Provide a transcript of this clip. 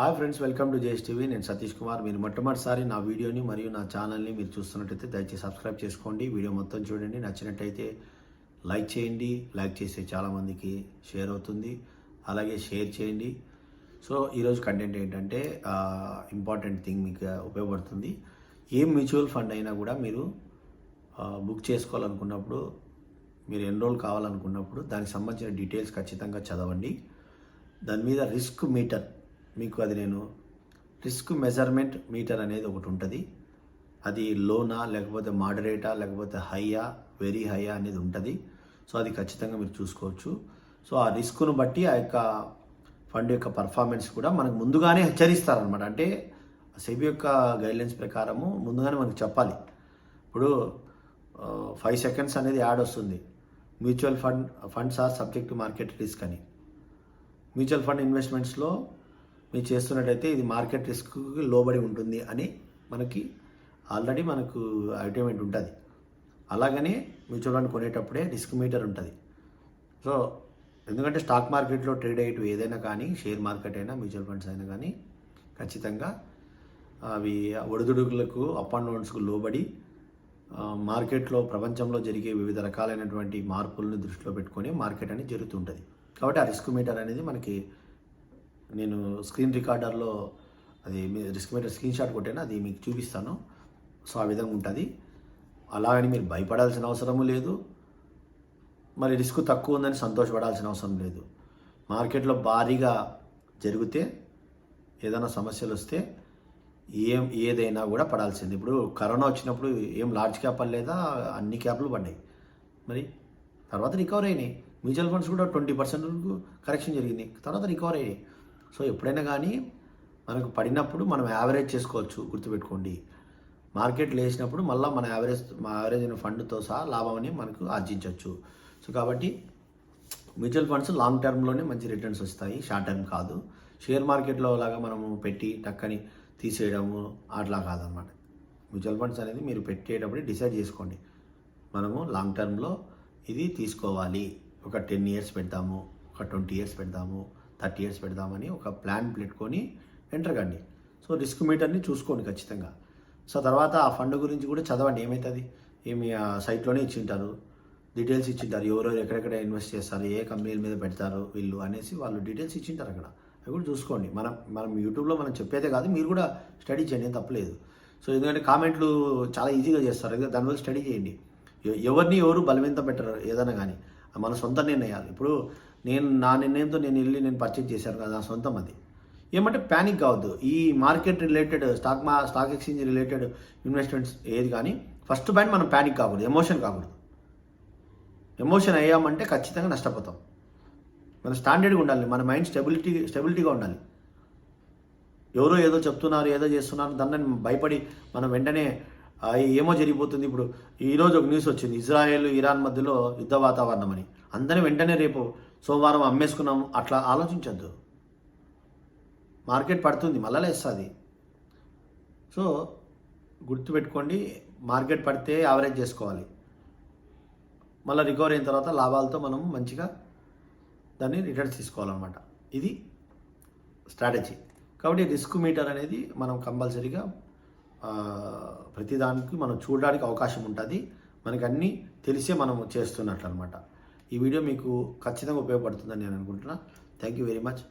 Hi friends welcome to JS TV. నేను సతీష్ కుమార్. మీరు మొట్టమొదటిసారి నా వీడియోని మరియు నా ఛానల్ని మీరు చూస్తున్నట్టయితే దయచేసి సబ్స్క్రైబ్ చేసుకోండి. వీడియో మొత్తం చూడండి. నచ్చినట్టయితే లైక్ చేయండి. లైక్ చేస్తే చాలామందికి షేర్ అవుతుంది. అలాగే షేర్ చేయండి. సో ఈరోజు కంటెంట్ ఏంటంటే ఇంపార్టెంట్ థింగ్ మీకు ఉపయోగపడుతుంది. ఏ మ్యూచువల్ ఫండ్ అయినా కూడా మీరు బుక్ చేసుకోవాలనుకున్నప్పుడు మీరు ఎన్రోల్ కావాలనుకున్నప్పుడు దానికి సంబంధించిన డీటెయిల్స్ ఖచ్చితంగా చదవండి. దాని మీద రిస్క్ మీటర్ మీకు అది నేను రిస్క్ మెజర్మెంట్ మీటర్ అనేది ఒకటి ఉంటుంది. అది లోనా లేకపోతే మాడరేటా లేకపోతే హైయా వెరీ హైయా అనేది ఉంటుంది. సో అది ఖచ్చితంగా మీరు చూసుకోవచ్చు. సో ఆ రిస్క్ను బట్టి ఆ యొక్క ఫండ్ యొక్క పర్ఫార్మెన్స్ కూడా మనకు ముందుగానే హెచ్చరిస్తారనమాట అంటే సెబీ యొక్క గైడ్లైన్స్ ప్రకారము ముందుగానే మనకు చెప్పాలి. ఇప్పుడు ఫైవ్ సెకండ్స్ అనేది యాడ్ వస్తుంది. Mutual fund funds are subject market risk అని. మ్యూచువల్ ఫండ్ ఇన్వెస్ట్మెంట్స్లో మీరు చేస్తున్నట్టయితే ఇది మార్కెట్ రిస్క్కి లోబడి ఉంటుంది అని మనకి ఆల్రెడీ మనకు అల్టిమేట్ ఉంటుంది. అలాగనే మ్యూచువల్ ఫండ్ కొనేటప్పుడే రిస్క్ మీటర్ ఉంటుంది. సో ఎందుకంటే స్టాక్ మార్కెట్లో ట్రేడ్ అయ్యేటు ఏదైనా కానీ షేర్ మార్కెట్ అయినా మ్యూచువల్ ఫండ్స్ అయినా కానీ ఖచ్చితంగా అవి ఒడిదుడుకులకు అప్ అండ్ డౌన్స్కు లోబడి మార్కెట్లో ప్రపంచంలో జరిగే వివిధ రకాలైనటువంటి మార్పులను దృష్టిలో పెట్టుకొని మార్కెట్ అనేది జరుగుతుంటుంది. కాబట్టి ఆ రిస్క్ మీటర్ అనేది మనకి నేను స్క్రీన్ రికార్డర్లో అది రిస్క్ మీటర్ స్క్రీన్ షాట్ కొట్టాను అది మీకు చూపిస్తాను. సో ఆ విధంగా ఉంటుంది. అలాగని మీరు భయపడాల్సిన అవసరము లేదు. మరి రిస్క్ తక్కువ ఉందని సంతోషపడాల్సిన అవసరం లేదు. మార్కెట్లో భారీగా జరిగితే ఏదైనా సమస్యలు వస్తే ఏం ఏదైనా కూడా పడాల్సింది. ఇప్పుడు కరోనా వచ్చినప్పుడు ఏం లార్జ్ క్యాప్ పడలేదా అన్ని క్యాప్లు పడ్డాయి. మరి తర్వాత రికవర్ అయినాయి. మ్యూచువల్ ఫండ్స్ కూడా ట్వంటీ పర్సెంట్ కరెక్షన్ జరిగింది. తర్వాత రికవర్ అయ్యాయి సో ఎప్పుడైనా కానీ మనకు పడినప్పుడు మనం యావరేజ్ చేసుకోవచ్చు గుర్తుపెట్టుకోండి. మార్కెట్ లేచినప్పుడు మళ్ళీ మన యావరేజ్ మా యావరేజ్ అయిన ఫండ్తో సహా లాభాన్ని మనకు ఆర్జించవచ్చు. సో కాబట్టి మ్యూచువల్ ఫండ్స్ లాంగ్ టర్మ్లోనే మంచి రిటర్న్స్ వస్తాయి షార్ట్ టర్మ్ కాదు. షేర్ మార్కెట్లో లాగా మనము పెట్టి టక్కని తీసేయడము అట్లా కాదనమాట. మ్యూచువల్ ఫండ్స్ అనేది మీరు పెట్టేటప్పుడు డిసైడ్ చేసుకోండి. మనము లాంగ్ టర్మ్లో ఇది తీసుకోవాలి. ఒక టెన్ ఇయర్స్ పెడతాము ఒక ట్వంటీ ఇయర్స్ పెడతాము. థర్టీ ఇయర్స్ పెడదామని ఒక ప్లాన్ పెట్టుకొని ఎంటర్ కండి. సో రిస్క్ మీటర్ని చూసుకోండి ఖచ్చితంగా. సో తర్వాత ఆ ఫండ్ గురించి కూడా చదవండి. ఏమవుతుంది ఏమి ఆ సైట్లోనే ఇచ్చింటారు. డీటెయిల్స్ ఇచ్చింటారు. ఎవరెవరు ఎక్కడెక్కడ ఇన్వెస్ట్ చేస్తారు? ఏ కంపెనీల మీద పెడతారు వీళ్ళు అనేసి వాళ్ళు డీటెయిల్స్ ఇచ్చింటారు అక్కడ. అవి కూడా చూసుకోండి. మనం మనం యూట్యూబ్లో మనం చెప్పేదే కాదు. మీరు కూడా స్టడీ చేయండి. ఏం తప్పలేదు సో ఎందుకంటే కామెంట్లు చాలా ఈజీగా చేస్తారు. దానివల్ల స్టడీ చేయండి. ఎవరిని ఎవరు బలవంతం పెట్టరు ఏదైనా కానీ. మన సొంత నిర్ణయాలు. ఇప్పుడు నేను నా నిర్ణయంతో నేను వెళ్ళి నేను పర్చేజ్ చేశాను కదా నా సొంతం అది. ఏమంటే ప్యానిక్ కావద్దు ఈ మార్కెట్ రిలేటెడ్ స్టాక్ మా స్టాక్ ఎక్స్చేంజ్ రిలేటెడ్ ఇన్వెస్ట్మెంట్స్ ఏది కానీ ఫస్ట్ పాయింట్ మనం ప్యానిక్ కాకూడదు ఎమోషన్ కాకూడదు. ఎమోషన్ అయ్యామంటే ఖచ్చితంగా నష్టపోతాం. మన స్టాండర్డ్గా ఉండాలి మన మైండ్ స్టెబిలిటీ స్టెబిలిటీగా ఉండాలి. ఎవరో ఏదో చెప్తున్నారు ఏదో చేస్తున్నారు దాన్ని భయపడి మనం వెంటనే ఏమో జరిగిపోతుంది ఇప్పుడు. ఈరోజు ఒక న్యూస్ వచ్చింది ఇజ్రాయెల్ ఇరాన్ మధ్యలో యుద్ధ వాతావరణం అని. అందరిని వెంటనే రేపు సోమవారం అమ్మేసుకున్నాం అట్లా ఆలోచించద్దు. మార్కెట్ పడుతుంది మళ్ళా లేస్తుంది. సో గుర్తుపెట్టుకోండి మార్కెట్ పడితే యావరేజ్ చేసుకోవాలి. మళ్ళీ రికవరీ అయిన తర్వాత లాభాలతో మనం మంచిగా దాన్ని రిటర్న్స్ తీసుకోవాలన్నమాట. ఇది స్ట్రాటజీ. కాబట్టి రిస్క్ మీటర్ అనేది మనం కంపల్సరీగా ప్రతిదానికి మనం చూడడానికి అవకాశం ఉంటుంది. మనకు అన్నీ తెలిసే మనం చేస్తున్నట్లు అనమాట ఈ వీడియో మీకు ఖచ్చితంగా ఉపయోగపడుతుందని నేను అనుకుంటున్నాను థ్యాంక్ యూ వెరీ మచ్